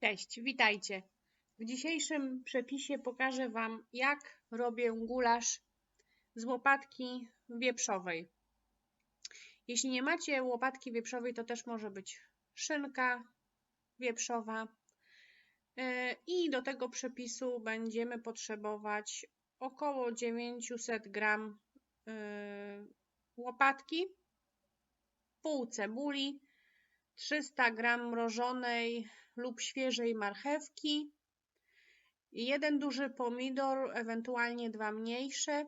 Cześć, witajcie. W dzisiejszym przepisie pokażę Wam, jak robię gulasz z łopatki wieprzowej. Jeśli nie macie łopatki wieprzowej, to też może być szynka wieprzowa. E, I do tego przepisu będziemy potrzebować około 900 gram e, łopatki, pół cebuli, 300 gram mrożonej lub świeżej marchewki, jeden duży pomidor, ewentualnie dwa mniejsze,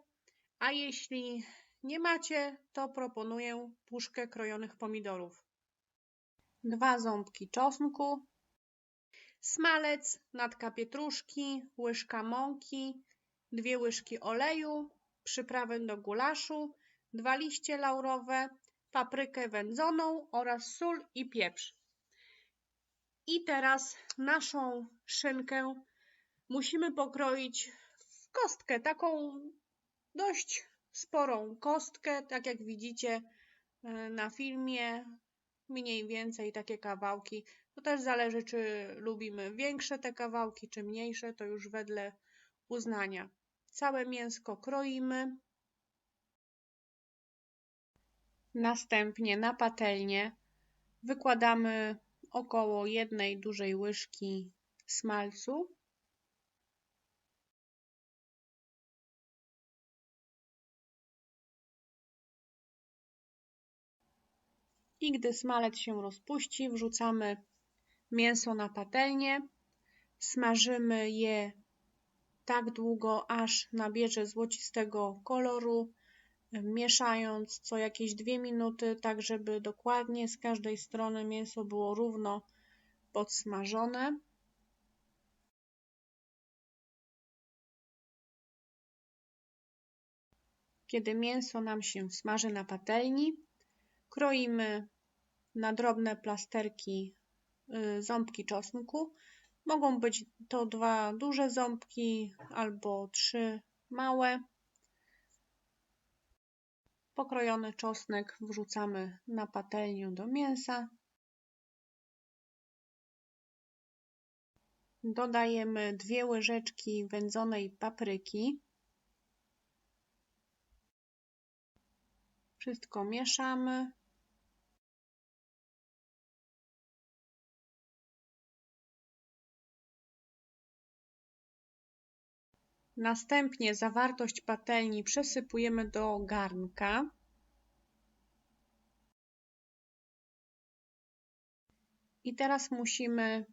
a jeśli nie macie, to proponuję puszkę krojonych pomidorów. Dwa ząbki czosnku, smalec, natka pietruszki, łyżka mąki, dwie łyżki oleju, przyprawy do gulaszu, dwa liście laurowe, paprykę wędzoną oraz sól i pieprz. I teraz naszą szynkę musimy pokroić w kostkę, taką dość sporą kostkę, tak jak widzicie e, na filmie, mniej więcej takie kawałki. To też zależy, czy lubimy większe te kawałki, czy mniejsze, to już wedle uznania. Całe mięsko kroimy. Następnie na patelnię wykładamy około jednej dużej łyżki smalcu. I gdy smalec się rozpuści, wrzucamy mięso na patelnię. Smażymy je tak długo, aż nabierze złocistego koloru mieszając co jakieś dwie minuty, tak żeby dokładnie z każdej strony mięso było równo podsmażone. Kiedy mięso nam się smaży na patelni, kroimy na drobne plasterki y, ząbki czosnku. Mogą być to dwa duże ząbki albo trzy małe. Pokrojony czosnek wrzucamy na patelnię do mięsa. Dodajemy dwie łyżeczki wędzonej papryki. Wszystko mieszamy. Następnie zawartość patelni przesypujemy do garnka. I teraz musimy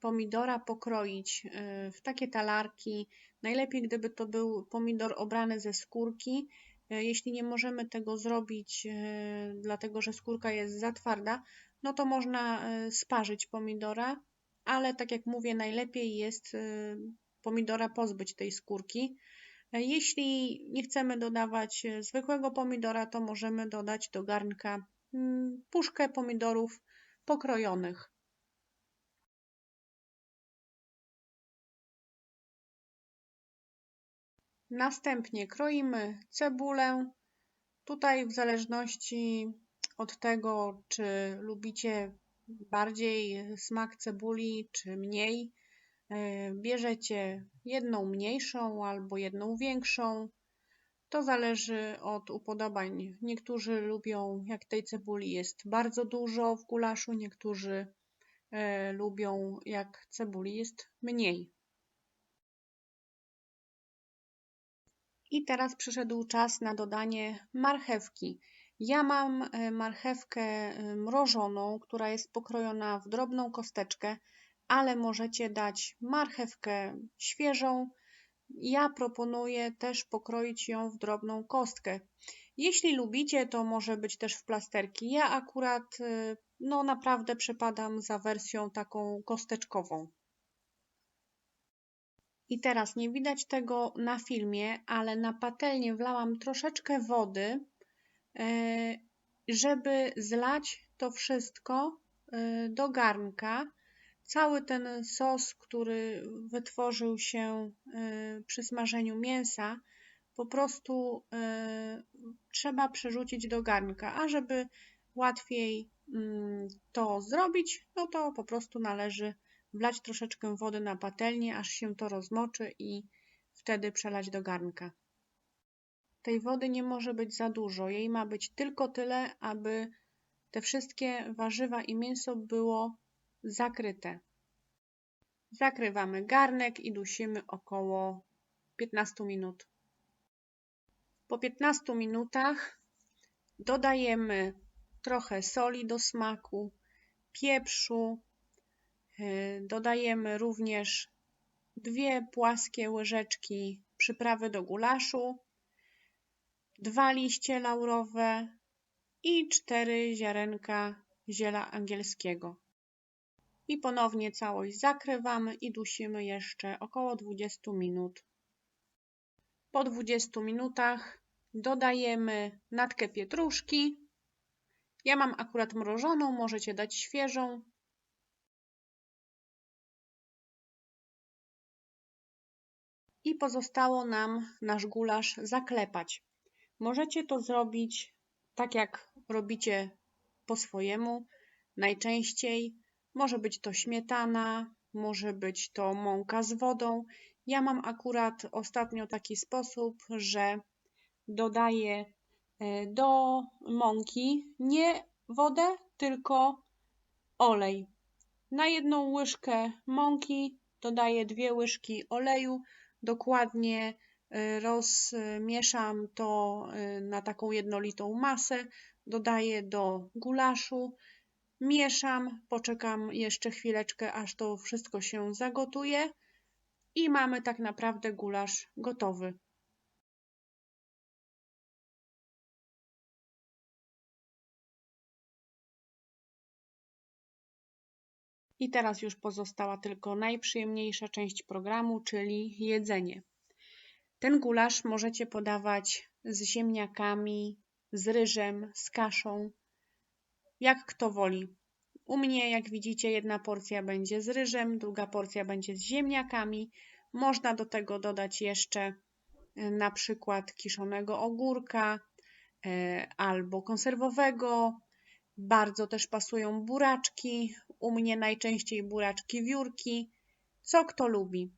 pomidora pokroić y, w takie talarki. Najlepiej, gdyby to był pomidor obrany ze skórki. Y, jeśli nie możemy tego zrobić, y, dlatego że skórka jest za twarda, no to można sparzyć pomidora, ale tak jak mówię, najlepiej jest pomidora pozbyć tej skórki. Jeśli nie chcemy dodawać e, zwykłego pomidora, to możemy dodać do garnka mm, puszkę pomidorów pokrojonych. Następnie kroimy cebulę. Tutaj w zależności od tego, czy lubicie bardziej smak cebuli, czy mniej, E, bierzecie jedną mniejszą albo jedną większą. To zależy od upodobań. Niektórzy lubią, jak tej cebuli jest bardzo dużo w gulaszu, niektórzy e, lubią, jak cebuli jest mniej. I teraz przyszedł czas na dodanie marchewki. Ja mam e, marchewkę mrożoną, która jest pokrojona w drobną kosteczkę ale możecie dać marchewkę świeżą. Ja proponuję też pokroić ją w drobną kostkę. Jeśli lubicie, to może być też w plasterki. Ja akurat y, no naprawdę przepadam za wersją taką kosteczkową. I teraz nie widać tego na filmie, ale na patelnię wlałam troszeczkę wody, y, żeby zlać to wszystko y, do garnka cały ten sos, który wytworzył się y, przy smażeniu mięsa, po prostu y, trzeba przerzucić do garnka, a żeby łatwiej mm, to zrobić, no to po prostu należy wlać troszeczkę wody na patelnię, aż się to rozmoczy i wtedy przelać do garnka. Tej wody nie może być za dużo, jej ma być tylko tyle, aby te wszystkie warzywa i mięso było zakryte. Zakrywamy garnek i dusimy około 15 minut. Po 15 minutach dodajemy trochę soli do smaku, pieprzu, y, dodajemy również dwie płaskie łyżeczki przyprawy do gulaszu, dwa liście laurowe i cztery ziarenka ziela angielskiego. I ponownie całość zakrywamy i dusimy jeszcze około 20 minut. Po 20 minutach dodajemy natkę pietruszki. Ja mam akurat mrożoną, możecie dać świeżą. I pozostało nam nasz gulasz zaklepać. Możecie to zrobić tak, jak robicie po swojemu. Najczęściej może być to śmietana, może być to mąka z wodą. Ja mam akurat ostatnio taki sposób, że dodaję e, do mąki nie wodę, tylko olej. Na jedną łyżkę mąki dodaję dwie łyżki oleju. Dokładnie e, rozmieszam to e, na taką jednolitą masę. Dodaję do gulaszu. Mieszam, poczekam jeszcze chwileczkę, aż to wszystko się zagotuje i mamy tak naprawdę gulasz gotowy. I teraz już pozostała tylko najprzyjemniejsza część programu, czyli jedzenie. Ten gulasz możecie podawać z ziemniakami, z ryżem, z kaszą, jak kto woli. U mnie, jak widzicie, jedna porcja będzie z ryżem, druga porcja będzie z ziemniakami. Można do tego dodać jeszcze e, na przykład kiszonego ogórka e, albo konserwowego. Bardzo też pasują buraczki. U mnie najczęściej buraczki wiórki. Co kto lubi.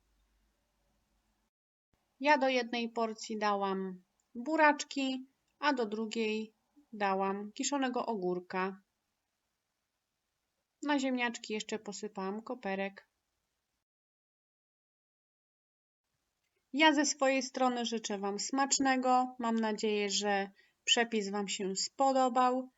Ja do jednej porcji dałam buraczki, a do drugiej dałam kiszonego ogórka. Na ziemniaczki jeszcze posypałam koperek. Ja ze swojej strony życzę Wam smacznego. Mam nadzieję, że przepis Wam się spodobał.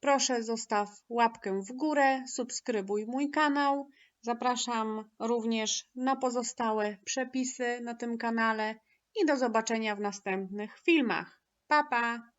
Proszę zostaw łapkę w górę, subskrybuj mój kanał. Zapraszam również na pozostałe przepisy na tym kanale i do zobaczenia w następnych filmach. Pa pa!